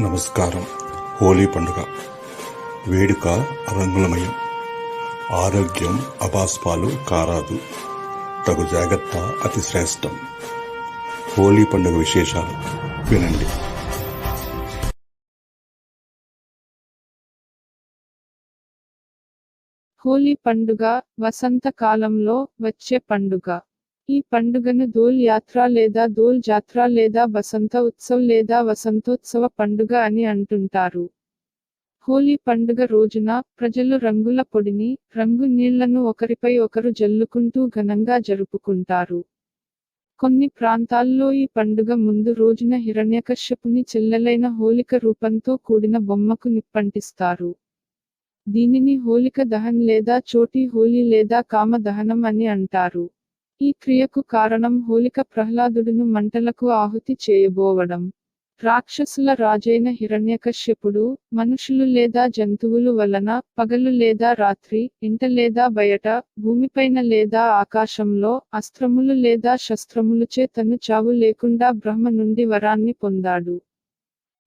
నమస్కారం. హోలీ పండుగ. వేడుక రంగులమయం ఆరోగ్యం అపాస్పాలు కారాదు. తగు జాగ్రత్త అతి శ్రేష్టం. హోలీ పండుగ విశేషాలు వినండి. హోలీ పండుగ వసంత కాలంలో వచ్చే పండుగ. ఈ పండుగను దోల్ యాత్ర లేదా దోల్ జాత్ర లేదా వసంత ఉత్సవ్ లేదా వసంతోత్సవ పండుగ అని అంటుంటారు. హోలీ పండుగ రోజున ప్రజలు రంగుల పొడిని రంగు నీళ్ళను ఒకరిపై ఒకరు జల్లుకుంటూ ఘనంగా జరుపుకుంటారు. కొన్ని ప్రాంతాల్లో ఈ పండుగ ముందు రోజున హిరణ్యకశ్యపుని చెల్లెలైన హోలిక రూపంతో కూడిన బొమ్మకు నిప్పంటిస్తారు. దీనిని హోలిక దహన్ లేదా చోటి హోలీ లేదా కామ దహనం అని అంటారు. ఈ క్రియకు కారణం హోలిక ప్రహ్లాదుడును మంటలకు ఆహుతి చేయబోవడం. రాక్షసుల రాజైన హిరణ్యకశ్యపుడు మనుషులు లేదా జంతువులు వలన పగలు లేదా రాత్రి ఇంట లేదా బయట భూమిపైన లేదా ఆకాశంలో అస్త్రములు లేదా శస్త్రములుచే తను చావు లేకుండా బ్రహ్మ నుండి వరాన్ని పొందాడు.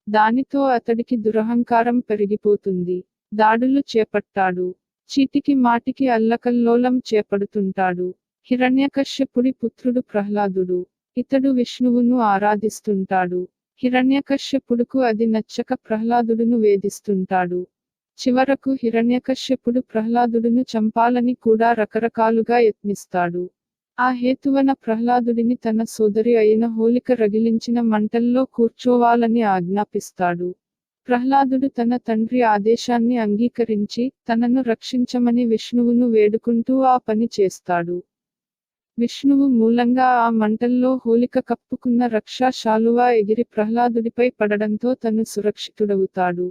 దానితో అతడికి దురహంకారం పెరిగిపోతుంది. దాడులు చేపట్టాడు. చీటికి మాటికి అల్లకల్లోలం చేపడుతుంటాడు. హిరణ్యకశ్యపుడి పుత్రుడు ప్రహ్లాదుడు. ఇతడు విష్ణువును ఆరాధిస్తుంటాడు. హిరణ్యకశ్యపుడుకు అది నచ్చక ప్రహ్లాదుడును వేధిస్తుంటాడు. చివరకు హిరణ్యకశ్యపుడు ప్రహ్లాదుడును చంపాలని కూడా రకరకాలుగా యత్నిస్తాడు. ఆ హేతువన ప్రహ్లాదుడిని తన సోదరి అయిన హోలిక రగిలించిన మంటల్లో కూర్చోవాలని ఆజ్ఞాపిస్తాడు. ప్రహ్లాదుడు తన తండ్రి ఆదేశాన్ని అంగీకరించి తనను రక్షించమని విష్ణువును వేడుకుంటూ ఆ పని చేస్తాడు. విష్ణువు మూలంగా ఆ మంటల్లో హోలిక కప్పుకున్న రక్షా శాలువా ఎగిరి ప్రహ్లాదుడిపై పడడంతో తను సురక్షితుడవుతాడు.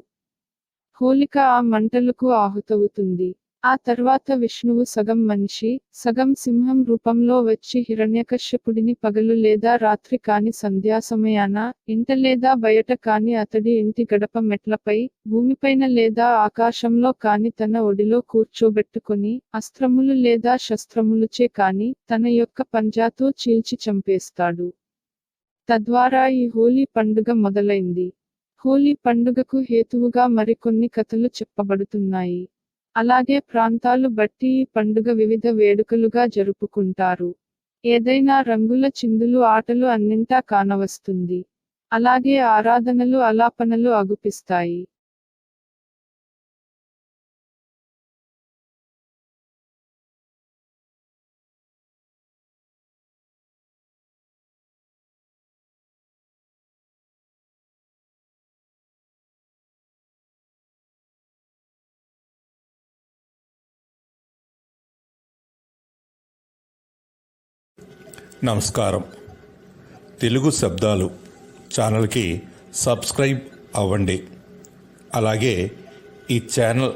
హోలిక ఆ మంటలకు ఆహుతవుతుంది. ఆ తర్వాత విష్ణువు సగం మనిషి సగం సింహం రూపంలో వచ్చి హిరణ్యకశ్యపుడిని పగలు లేదా రాత్రి కాని సంధ్యా సమయాన ఇంట లేదా బయట కాని అతడి ఇంటి గడప మెట్లపై భూమిపైన లేదా ఆకాశంలో కాని తన ఒడిలో కూర్చోబెట్టుకొని అస్త్రములు లేదా శస్త్రములుచే కాని తన యొక్క పంజాతో చీల్చి చంపేస్తాడు. తద్వారా ఈ హోలీ పండుగ మొదలైంది. హోలీ పండుగకు హేతువుగా మరికొన్ని కథలు చెప్పబడుతున్నాయి. అలాగే ప్రాంతాలు బట్టి ఈ పండుగ వివిధ వేడుకలుగా జరుపుకుంటారు. ఏదైనా రంగుల చిందులు ఆటలు అన్నింటా కానవస్తుంది. అలాగే ఆరాధనలు అలాపనలు అగుపిస్తాయి నమస్కారం. తెలుగు శబ్దాలు ఛానల్కి సబ్స్క్రైబ్ అవ్వండి. అలాగే ఈ ఛానల్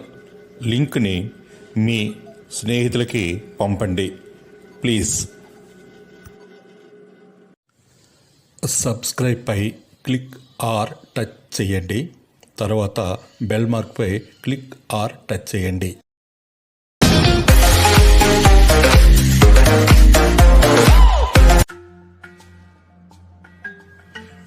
లింక్ని మీ స్నేహితులకి పంపండి. ప్లీజ్. సబ్స్క్రైబ్ పై క్లిక్ ఆర్ టచ్ చేయండి. తర్వాత బెల్ మార్క్పై క్లిక్ ఆర్ టచ్ చేయండి.